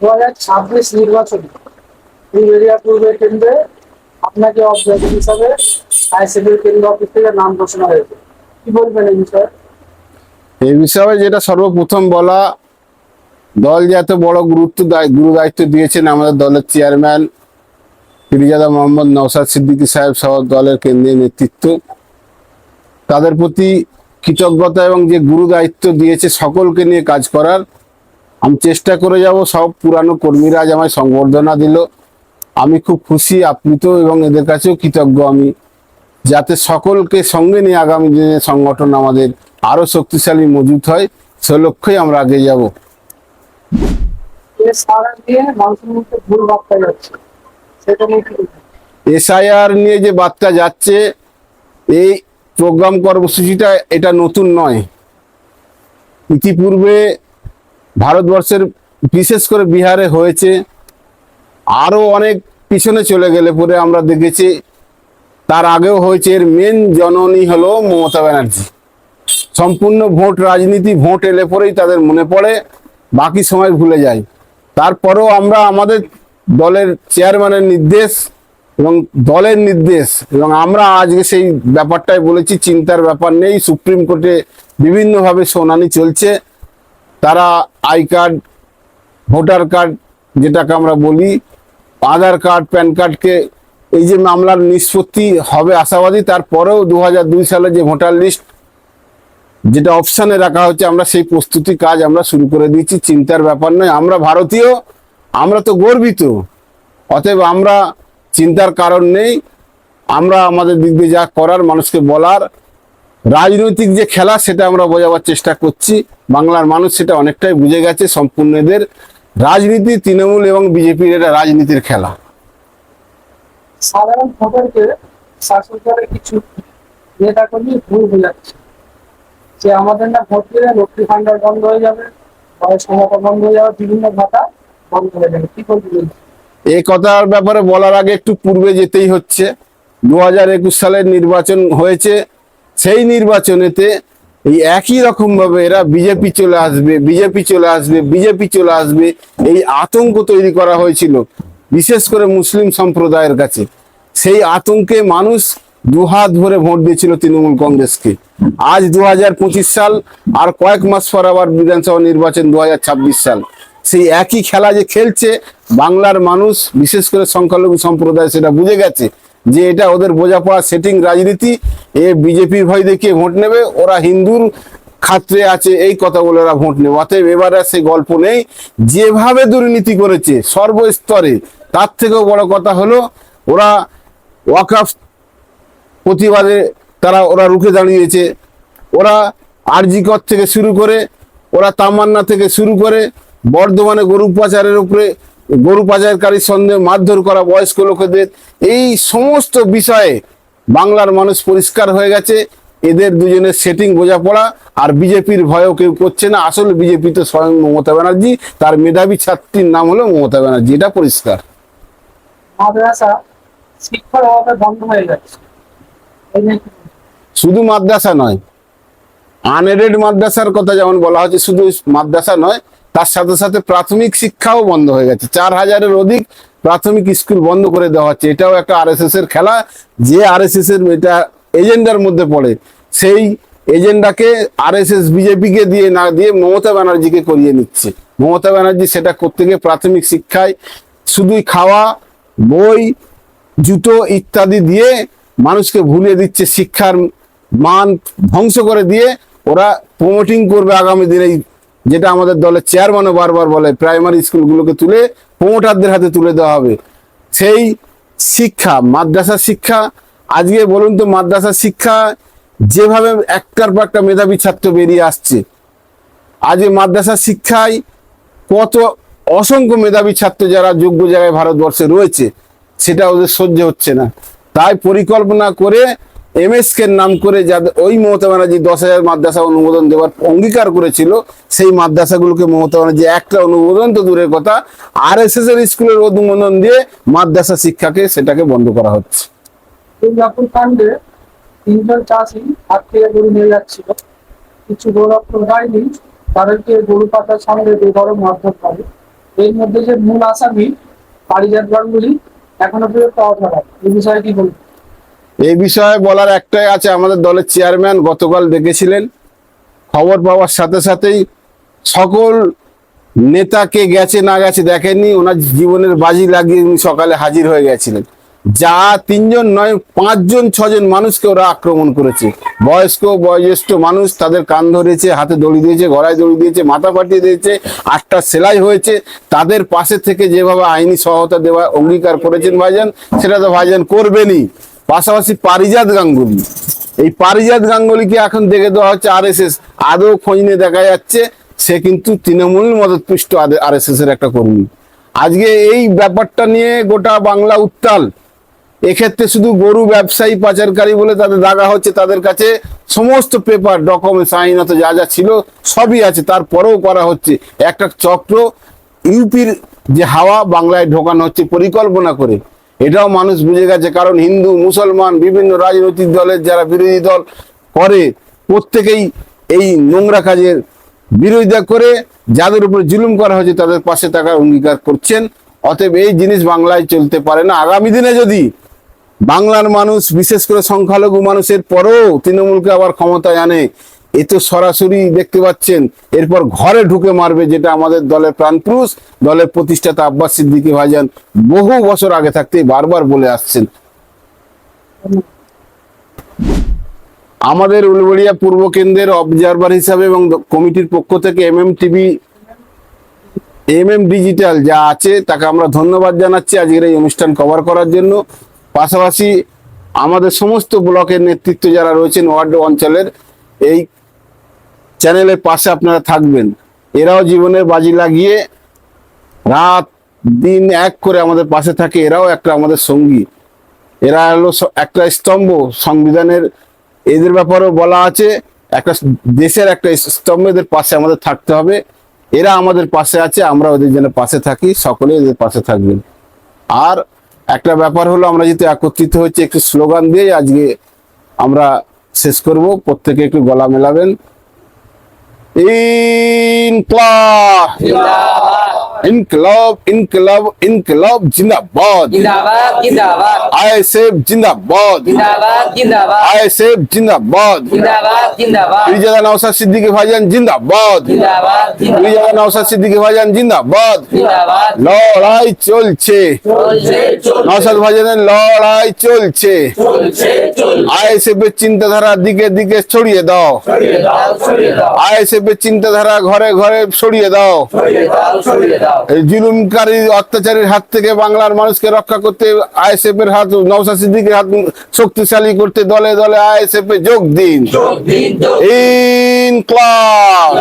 দু হাজার ছাব্বিশ পূর্বের কেন্দ্রে আপনাকে হিসাবে আইসিডির কেন্দ্র অফিস থেকে নাম ঘোষণা হয়েছে। কি বলবেন এই বিষয়ে? এই বিষয়ে যেটা সর্বপ্রথম বলা, দল যে এত বড় গুরুত্ব গুরু দায়িত্ব দিয়েছেন আমাদের দলের চেয়ারম্যান ফিরিজাদা মোহাম্মদ নওসাদ সিদ্দিকী সাহেব সহ দলের কেন্দ্রীয় নেতৃত্ব, তাদের প্রতি কৃতজ্ঞতা এবং যে গুরু দায়িত্ব দিয়েছে সকলকে নিয়ে কাজ করার আমি চেষ্টা করে যাব সব পুরানো কর্মীরা আজ আমায় সংবর্ধনা দিল। আমি খুব খুশি আপ্লুত এবং এদের কাছেও কৃতজ্ঞ আমি। যাতে সকলকে সঙ্গে নিয়ে আগামী দিনে সংগঠন আমাদের আরও শক্তিশালী মজুত হয় সে লক্ষ্যেই আমরা আগে যাব। এসআইআর নিয়ে যে বার্তা যাচ্ছে এই প্রোগ্রাম কর্মসূচিটা এটা নতুন নয়। ইতিপূর্বে ভারতবর্ষের বিশেষ করে বিহারে হয়েছে। আরও অনেক পিছনে চলে গেলে পরে আমরা দেখেছি, তার আগেও হয়েছে, এর মেন জননী হলো মমতা ব্যানার্জি। সম্পূর্ণ ভোট, রাজনীতি, ভোট এলে পরেই তাদের মনে পড়ে, বাকি সময় ভুলে যায়। তারপরেও আমরা আমাদের দলের চেয়ারম্যানের নির্দেশ এবং দলের নির্দেশ এবং আমরা আজকে সেই ব্যাপারটাই বলেছি, চিন্তার ব্যাপার নেই, সুপ্রিম কোর্টে বিভিন্নভাবে শুনানি চলছে। তারা আই কার্ড, ভোটার কার্ড যেটাকে আমরা বলি, আধার কার্ড, প্যান কার্ডকে এই যে মামলার নিষ্পত্তি হবে আশাবাদী, তারপরেও দু হাজার দুই সালে যে ভোটার লিস্ট যেটা অপশানে রাখা হচ্ছে আমরা সেই প্রস্তুতি কাজ আমরা শুরু করে দিয়েছি, চিন্তার ব্যাপার নয়। আমরা ভারতীয়, আমরা তো গর্বিত, অতএব আমরা চিন্তার কারণ নেই। আমরা আমাদের দিক দিয়ে যা করার, মানুষকে বলার রাজনৈতিক যে খেলা সেটা আমরা বোঝাবার চেষ্টা করছি। বাংলার মানুষ সেটা অনেকটাই বুঝে গেছে সম্পূর্ণ এদের রাজনীতি তৃণমূল এবং বিজেপির এটা রাজনীতির খেলা। সাধারণ ভোটারকে শাসক দলের কিছু নেতা কর্মী ভুল বোঝাচ্ছে। যে আমাদের না ভোট দিলে লক্ষ্মী ভান্ডার বন্ধ হয়ে যাবে বয়স ক্ষমতা বন্ধ হয়ে যাবে বিভিন্ন ভাতা বন্ধ হয়ে যাবে। কি বলবেন এই কথার ব্যাপারে বলার আগে একটু পূর্বে যেতেই হচ্ছে। দু হাজার একুশ সালের নির্বাচন হয়েছে সেই নির্বাচনেতে এই একই রকম ভাবে এরা বিজেপি চলে আসবে, বিজেপি চলে আসবে, বিজেপি চলে আসবে, এই আতঙ্ক তৈরি করা হয়েছিল, বিশেষ করে মুসলিম সম্প্রদায়ের কাছে। সেই আতঙ্কে মানুষ দুহাত ভরে ভোট দিয়েছিল তৃণমূল কংগ্রেসকে। আজ দু হাজার পঁচিশ সাল আর কয়েক মাস পর আবার বিধানসভা নির্বাচন দু হাজার ছাব্বিশ সাল। সেই একই খেলা যে খেলছে, বাংলার মানুষ, বিশেষ করে সংখ্যালঘু সম্প্রদায় সেটা বুঝে গেছে। যে এটা ওদের বোঝাপড়া সেটিং রাজনীতি, এ বিজেপির ভয় দেখিয়ে ভোট নেবে। ওরা হিন্দুর খাত্রে আছে, এই কথা বলে ওরা ভোট নেবে। অতএব এবারে সেই গল্প নেই। যেভাবে দুর্নীতি করেছে সর্বস্তরে, তার থেকেও বড় কথা হলো, ওরা ওয়াকআফ প্রতিবাদে তারা ওরা রুখে দাঁড়িয়েছে। ওরা আরজিকর থেকে শুরু করে, ওরা তামান্না থেকে শুরু করে, বর্ধমানে গরু পাচারের উপরে গরু পাচারকারীর সন্দেহ মারধর করা বয়স্ক লোকেদের এই সমস্ত বিষয়ে বাংলার মানুষ পরিষ্কার হয়ে গেছে। এদের দুজনের সেটিং বোঝাপড়া আর বিজেপির ভয়ও কেউ করছে না। আসলে বিজেপি তো স্বয়ং মমতা ব্যানার্জি তার মেধাবী ছাত্রীর নাম হলো মমতা ব্যানার্জি। এটা পরিষ্কার। মাদ্রাসা শিক্ষার অভাবে বন্ধ হয়ে যাচ্ছে? শুধু মাদ্রাসা নয় আনএডেড মাদ্রাসার কথা যেমন বলা হচ্ছে শুধু মাদ্রাসা নয় তার সাথে সাথে প্রাথমিক শিক্ষাও বন্ধ হয়ে গেছে। চার হাজারের অধিক প্রাথমিক স্কুল বন্ধ করে দেওয়া হচ্ছে। এটাও একটা আরএসএস এর খেলা। যে আরএসএস এর এটা এজেন্ডার মধ্যে পড়ে, সেই এজেন্ডাকে আরএসএস বিজেপিকে দিয়ে না দিয়ে মমতা ব্যানার্জিকে করিয়ে নিচ্ছে। মমতা ব্যানার্জি সেটা করতে গিয়ে প্রাথমিক শিক্ষায় শুধুই খাওয়া, বই, জুতো ইত্যাদি দিয়ে মানুষকে ভুলিয়ে দিচ্ছে। শিক্ষার মান ধ্বংস করে দিয়ে ওরা প্রমোটিং করবে আগামী দিনে। যেটা আমাদের দলের চেয়ারম্যানও বারবার বলে প্রাইমারি স্কুলগুলোকে তুলে প্রমোটারদের হাতে তুলে দেওয়া হবে। সেই শিক্ষা মাদ্রাসা শিক্ষা, আজকে বলুন তো মাদ্রাসা শিক্ষা যেভাবে একটার পর একটা মেধাবী ছাত্র বেরিয়ে আসছে আজকে মাদ্রাসা শিক্ষায় কত অসংখ্য মেধাবী ছাত্র যারা যোগ্য জায়গায় ভারতবর্ষে রয়েছে, সেটা ওদের সহ্য হচ্ছে না। তাই পরিকল্পনা করে এমএসকে নাম করে যাদের ওই মমতা ব্যানার্জি দশ হাজার মাদ্রাসা অনুমোদন দেওয়ার অঙ্গীকার করেছিল, সেই মাদ্রাসাগুলোকে মমতা ব্যানার্জি একটা অনুমোদন তো দূরের কথা। আর এস এস এর স্কুলের অনুমোদন দিয়ে মাদ্রাসা শিক্ষাকে সেটাকে বন্ধ করা হচ্ছে। হাত নিয়ে যাচ্ছিল। কিছু বাহিনী তাদেরকে মারধর মধ্যে যে আসামি, পারিজাত এখনও পর্যন্ত অধরা এই বিষয়ে কি বলবেন? এই বিষয়ে বলার একটাই আছে, আমাদের দলের চেয়ারম্যান গতকাল দেখেছিলেন খবর পাওয়ার সাথে সাথেই সকল নেতাকে গেছে না গেছে দেখেননি, ওনার জীবনের বাজি লাগিয়ে উনি সকালে হাজির হয়ে গেছিলেন। যা তিনজন নয়, পাঁচজন, ছজন মানুষকে ওরা আক্রমণ করেছে। বয়স্ক, বয়োজ্যেষ্ঠ মানুষ তাদের কান ধরেছে, হাতে দড়ি দিয়েছে, গলায় দড়ি দিয়েছে, মাথা ফাটিয়ে দিয়েছে, আটটা সেলাই হয়েছে। তাদের পাশে থেকে যেভাবে আইনি সহায়তা দেওয়া, অঙ্গীকার করেছেন ভাইজান, সেটা তো ভাইজান করবেনই। পাশাপাশি পারিজাত গাঙ্গুলি। এই পারিজাত গাঙ্গুলিকে এখন দেখে দেওয়া হচ্ছে আর এস এস আদৌ খোঁজ নিয়ে দেখা যাচ্ছে, সে কিন্তু তৃণমূল মদতপুষ্ট আর এস এস এর একটা কর্মী। আজকে এই ব্যাপারটা নিয়ে গোটা বাংলা উত্তাল। এক্ষেত্রে শুধু গরু ব্যবসায়ী পাচারকারী বলে তাদের দাগা হচ্ছে, তাদের কাছে সমস্ত পেপার, ডকুমেন্টস, আইনত যা যা ছিল, সবই আছে। তারপরেও করা হচ্ছে। একটা চক্র, ইউপির যে হাওয়া বাংলায় ঢোকানো হচ্ছে পরিকল্পনা করে। এটাও মানুষ বুঝে গেছে, কারণ হিন্দু, মুসলমান, বিভিন্ন রাজনৈতিক দলের যারা বিরোধী দল করে, প্রত্যেকেই এই নোংরা কাজের বিরোধিতা করে যাদের উপর জুলুম করা হয়েছে তাদের পাশে থাকার অঙ্গীকার করছেন। অতএব এই জিনিস বাংলায় চলতে পারে না। আগামী দিনে যদি বাংলার মানুষ, বিশেষ করে সংখ্যালঘু মানুষের পরেও তৃণমূলকে আবার ক্ষমতায় আনে এ তো সরাসরি দেখতে পাচ্ছেন, এরপর ঘরে ঢুকে মারবে যেটা আমাদের দলের প্রাণপুরুষ দলের প্রতিষ্ঠাতা আব্বাস সিদ্দিকী ভাইজান বহু বছর আগে থাকতেই বারবার বলে আসছেন। আমাদের উলবেড়িয়া পূর্ব কেন্দ্রের অবজারভার হিসাবে এবং কমিটির পক্ষ থেকে M M TV M M digital যা আছে তাকে আমরা ধন্যবাদ জানাচ্ছি আজকের এই অনুষ্ঠান কভার করার জন্য। পাশাপাশি আমাদের সমস্ত ব্লকের নেতৃত্ব যারা রয়েছেন ওয়ার্ড অঞ্চলের, এই চ্যানেলের পাশে আপনারা থাকবেন। এরাও জীবনের বাজি লাগিয়ে রাত, দিন এক করে আমাদের পাশে থাকে, এরাও একটা আমাদের সঙ্গী। এরা হলো একটা স্তম্ভ সংবিধানের। এদের ব্যাপারেও বলা আছে, একটা দেশের একটা স্তম্ভ এদের পাশে আমাদের থাকতে হবে। এরা আমাদের পাশে আছে, আমরা ওদের জন্য পাশে থাকি সকলে এদের পাশে থাকবেন। আর একটা ব্যাপার হলো, আমরা যেহেতু একত্রিত হচ্ছে একটু স্লোগান দিয়ে আজকে আমরা শেষ করব। প্রত্যেকে একটু গলা মেলাবেন। ইনকলাব ইনকলাব ইনকলাব ইনকলাব জিন্দাবাদ। জিন্দাবাদ জিন্দাবাদ। আইএসএফ জিন্দাবাদ। জিন্দাবাদ জিন্দাবাদ। আইএসএফ জিন্দাবাদ। জিন্দাবাদ জিন্দাবাদ। পিরিজাদা নওশাদ সিদ্দিকী ভাইজান জিন্দাবাদ। জিন্দাবাদ পিরিজাদা নওশাদ সিদ্দিকী ভাইজান জিন্দাবাদ। জিন্দাবাদ। লড়াই চলছে। চলছে নওশাদ ভাইজানের লড়াই চলছে। চলছে আইএসএফ এর চিন্তাধারা দিকে দিকে ছড়িয়ে দাও। ছড়িয়ে দাও ছড়িয়ে দাও। আইএসএফ এর চিন্তাধারা ঘরে ঘরে ছড়িয়ে দাও। ছড়িয়ে দাও ছড়িয়ে দাও। জুলুমকারী অত্যাচারীর হাত থেকে বাংলার মানুষকে রক্ষা করতে আইএসএফ এর হাত নওসা সিদ্দিকের হাত শক্তিশালী করতে দলে দলে আইএসএফ এ যোগ দিন ইনকলাব।